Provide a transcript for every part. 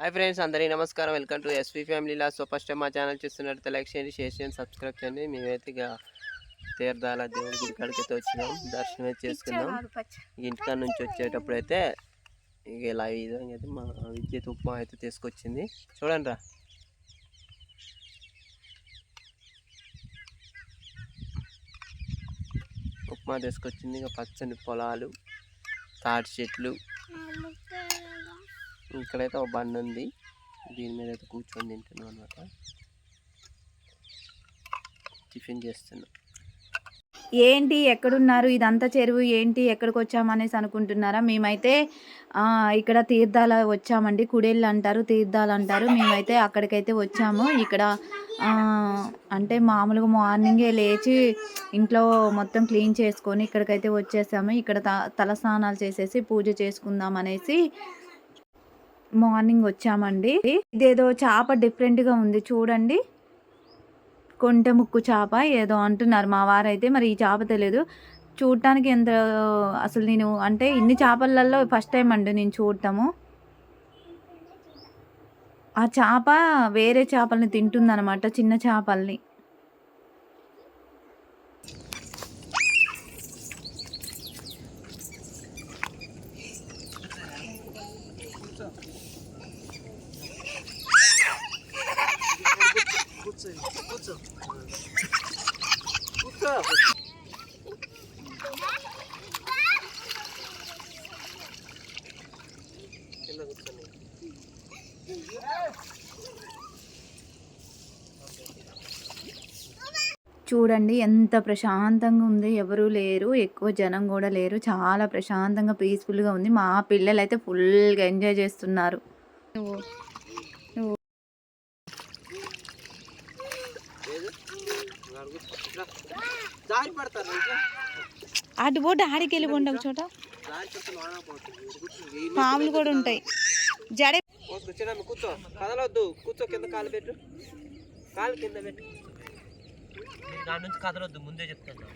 Hi friends అందరికీ నమస్కారం. Welcome to SV family లా సో ఫస్ట్ మా ఛానల్ చూస్తున్నట్టు లైక్ చేయండి షేర్ చేయండి సబ్స్క్రైబ్ చేయండి. మేమైతే ఇక తీర్థాల దేవుడి గుడి కాడికి అయితే వచ్చినాం. దర్శనం చేసుకున్నాం. ఇంటికాడ నుంచి వచ్చేటప్పుడు అయితే ఇక ఇలా విధంగా అయితే మా విద్యుత్ ఉప్మా అయితే తీసుకొచ్చింది. చూడండి రా. ఉప్మా తీసుకొచ్చింది. ఇక పచ్చని పొలాలు తాటి చెట్లు ఇక్కడైతే ఒక బండి ఉంది. దీని మీద అయితే కూర్చొని తింటున్నాం అనమాట టిఫిన్ చేస్తున్నాం. ఏంటి? ఎక్కడున్నారు? ఇదంతా చెరువు. ఏంటి? ఎక్కడికి వచ్చామనేసి అనుకుంటున్నారా? మేమైతే ఇక్కడ తీర్థాల వచ్చామండి. కుడేళ్ళు అంటారు తీర్థాలు అంటారు. మేమైతే అక్కడికైతే వచ్చాము. ఇక్కడ అంటే మామూలుగా మార్నింగే లేచి ఇంట్లో మొత్తం క్లీన్ చేసుకొని ఇక్కడికైతే వచ్చేసాము. ఇక్కడ త- చేసేసి పూజ చేసుకుందాం అనేసి మార్నింగ్ వచ్చామండి. ఇదేదో చేప డిఫరెంట్గా ఉంది చూడండి. కొంట ముక్కు చేప ఏదో అంటున్నారు మా వారైతే మరి ఈ చేప తెలియదు చూడటానికి ఎంత అసలు నేను అంటే ఇన్ని చేపలలో ఫస్ట్ టైం అండి నేను చూడటము ఆ చేప వేరే చేపల్ని తింటుందన్నమాట చిన్న చేపల్ని. చూడండి ఎంత ప్రశాంతంగా ఉంది. ఎవరు లేరు ఎక్కువ జనం కూడా లేరు. చాలా ప్రశాంతంగా పీస్ఫుల్గా ఉంది. మా పిల్లలు అయితే ఫుల్గా ఎంజాయ్ చేస్తున్నారు. అటు పోటీ ఆడికి వెళ్ళి పోండి ఒక చోట. పాములు కూడా ఉంటాయి. జడే కూర్చో. కదలొద్దు. కూర్చో కింద కాలు పెట్టు. కాలు కింద పెట్టు. దాని నుంచి కదలొద్దు. ముందే చెప్తాను.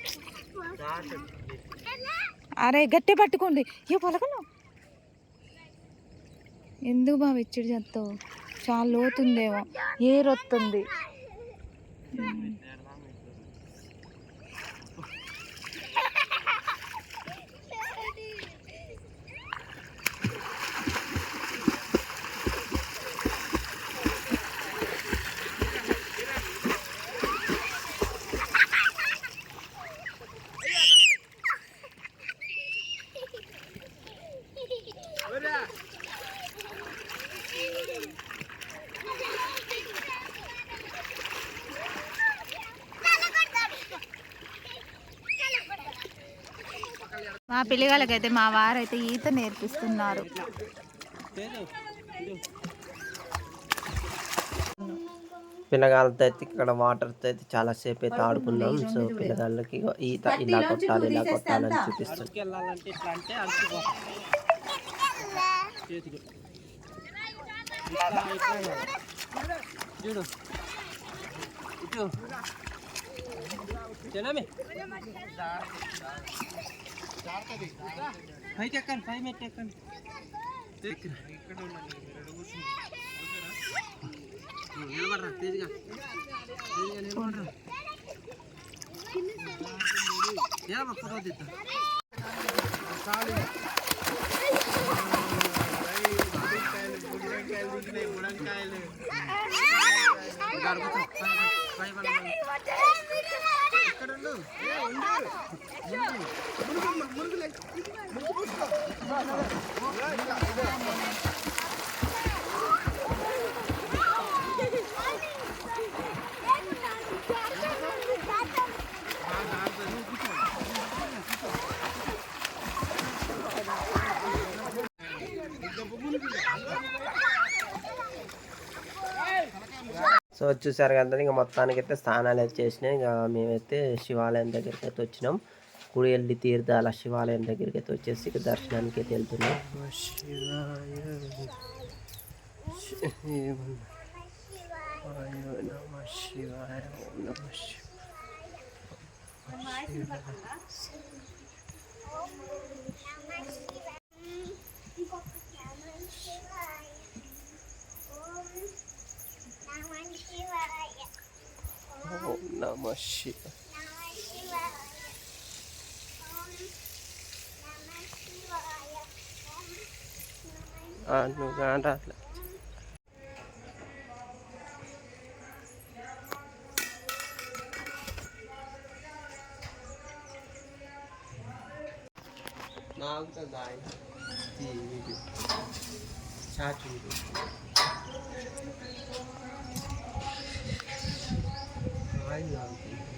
అరే గట్టి పట్టుకోండి. ఏ పలకను. ఎందుకు బాగా ఇచ్చిడి చేస్తావు చాలా లోతుందేమో. ఏరొస్తుంది మా పిల్లగాళ్ళకైతే మా వారైతే ఈత నేర్పిస్తున్నారు. పిల్లగాళ్ళతో అయితే ఇక్కడ వాటర్తో అయితే చాలా సేపు అయితే ఆడుకున్నాం. సో పిల్లగాళ్ళకి ఈత ఇలా కొట్టాలి ఇలా కొట్టాలని చూపిస్తుంది చూడు పైకి ఎక్కండి పై మెట్టి ఎక్కండి ఇక్కడ నిలబడరా తేజగా తేజగా నిలబడరా నిలబడ ఫోటో తీద్దాం முருகன் முருகன் సో చూసారు కదా ఇంకా మొత్తానికి అయితే స్నానాలు అయితే చేసినాయి మేమైతే శివాలయం దగ్గరికి అయితే వచ్చినాం కుడి వెళ్ళి తీర్థాల శివాలయం దగ్గరికి అయితే వచ్చేసి ఇక దర్శనానికి అయితే వెళ్తున్నాం శివాయ ఓం నమ శివాయ ఓం నమ శివ నువ్వు కాంట అట్లా నాకు దాయి వీడియో చాట్ వీడియో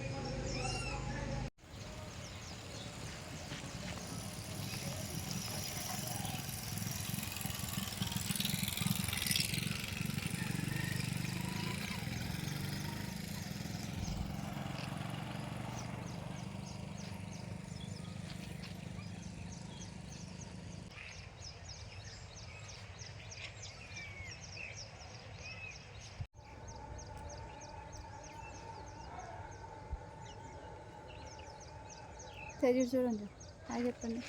హాయ్ చూడండి. హాయ్ చెప్పండి.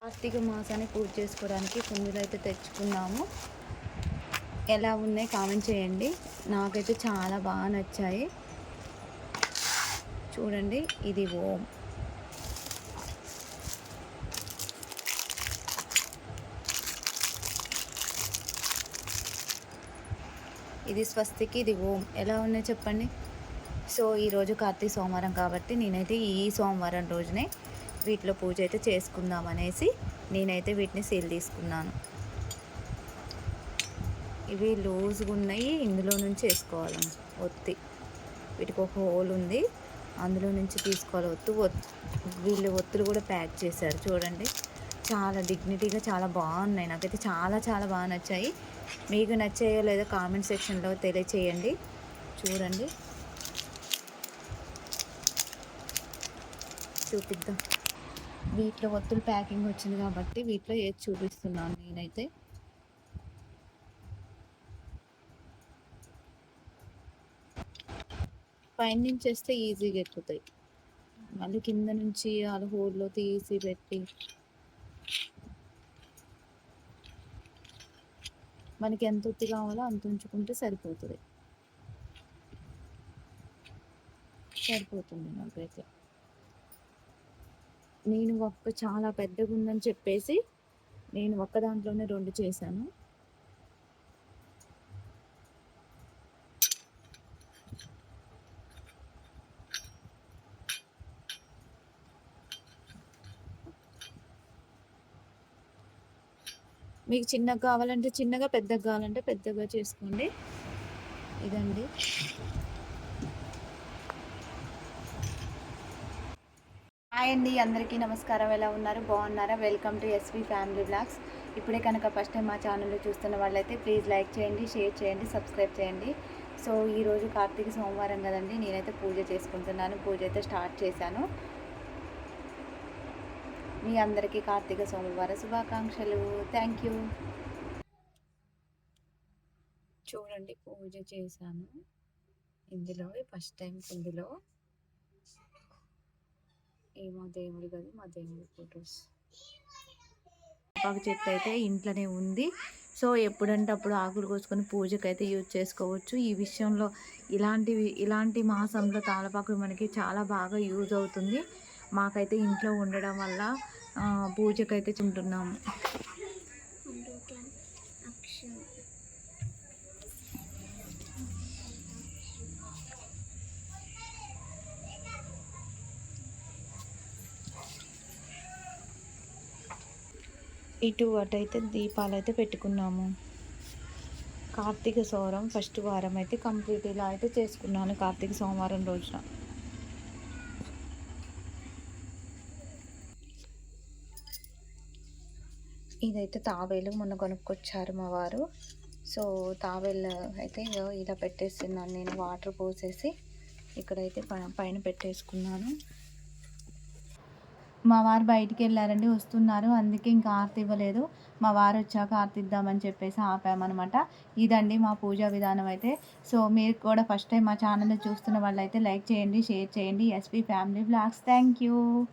కార్తీక మాసాన్ని పూజ చేసుకోవడానికి కుందులు అయితే తెచ్చుకున్నాము. ఎలా ఉన్నాయి కామెంట్ చేయండి. నాకైతే చాలా బాగా నచ్చాయి. చూడండి ఇది ఓం. ఇది స్వస్తికి ఇది ఓం. ఎలా ఉన్నాయి చెప్పండి? సో ఈరోజు కార్తీక సోమవారం కాబట్టి నేనైతే ఈ సోమవారం రోజునే వీటిలో పూజ అయితే చేసుకుందాం అనేసి నేనైతే వీటిని సేల్ తీసుకున్నాను. ఇవి లూజ్గా ఉన్నాయి ఇందులో నుంచి వేసుకోవాలి. ఒత్తి. వీటికి ఒక హోల్ ఉంది అందులో నుంచి తీసుకోవాలి ఒత్తు. ఒత్- వీళ్ళు ఒత్తులు కూడా ప్యాక్ చేశారు. చూడండి. చాలా డిగ్నిటీగా చాలా బాగున్నాయి. నాకైతే చాలా చాలా బాగా నచ్చాయి. మీకు నచ్చాయో లేదో కామెంట్ సెక్షన్లో తెలియచేయండి. చూడండి. చూపిద్దాం. వీటిలో ఒత్తులు ప్యాకింగ్ వచ్చింది కాబట్టి వీటిలో ఏది చూపిస్తున్నాను నేనైతే. పైన నుంచి వేస్తే ఈజీగా ఎక్కుతాయి మళ్ళీ కింద నుంచి వాళ్ళ హోల్లో తీసి పెట్టి మనకి ఎంత ఉత్తి కావాలో అంత ఉంచుకుంటే సరిపోతుంది. సరిపోతుంది నాకైతే. నేను ఒక్క చాలా పెద్దగా ఉందని చెప్పేసి నేను ఒక్క దాంట్లోనే రెండు చేశాను. మీకు చిన్నగా కావాలంటే చిన్నగా పెద్దగా కావాలంటే పెద్దగా చేసుకోండి. ఇదండి. హాయ్ అండి అందరికీ నమస్కారం. ఎలా ఉన్నారు? బాగున్నారా? Welcome to SV family vlogs. ఇప్పుడే కనుక ఫస్ట్ టైం మా ఛానల్లో చూస్తున్న వాళ్ళైతే ప్లీజ్ లైక్ చేయండి షేర్ చేయండి సబ్స్క్రైబ్ చేయండి. సో ఈరోజు కార్తీక సోమవారం కదండి నేనైతే పూజ చేసుకుంటున్నాను. పూజ అయితే స్టార్ట్ చేశాను. మీ అందరికీ కార్తీక సోమవార శుభాకాంక్షలు. థ్యాంక్ యూ చూడండి పూజ చేశాను. ఇందులో ఫస్ట్ టైం ఇందులో. ఏమో దేవుడి కదా మా దేవుడి ఫొటోస్ చెట్టు అయితే ఇంట్లోనే ఉంది. సో ఎప్పుడంటే అప్పుడు ఆకులు కోసుకొని పూజకి అయితే యూజ్ చేసుకోవచ్చు. ఈ విషయంలో ఇలాంటివి ఇలాంటి మాసంలో తాళపాకు మనకి చాలా బాగా యూజ్ అవుతుంది. మాకైతే ఇంట్లో ఉండడం వల్ల పూజకైతే చుంటున్నాము ఇటు అటు అయితే దీపాలు అయితే పెట్టుకున్నాము. కార్తీక సోమవారం ఫస్ట్ వారం అయితే కంప్లీట్ ఇలా అయితే చేసుకున్నాను కార్తీక సోమవారం రోజున. ఇదైతే తాబేలు మొన్న కొనుక్కొచ్చారు మా వారు. సో తాబేలు అయితే ఇగో ఇలా పెట్టేస్తున్నాను నేను వాటర్ పోసేసి ఇక్కడైతే ప- పైన పెట్టేసుకున్నాను. మా వారు బయటికి వెళ్ళారండి వస్తున్నారు. అందుకే ఇంకా ఆర్తి ఇవ్వలేదు. మా వారు వచ్చాక ఆర్తి ఇద్దామని చెప్పేసి ఆపామన్నమాట. ఇదండి మా పూజా విధానం అయితే. సో మీరు కూడా ఫస్ట్ టైం మా ఛానల్ చూస్తున్న వాళ్ళైతే లైక్ చేయండి షేర్ చేయండి. SP family vlogs. Thank you.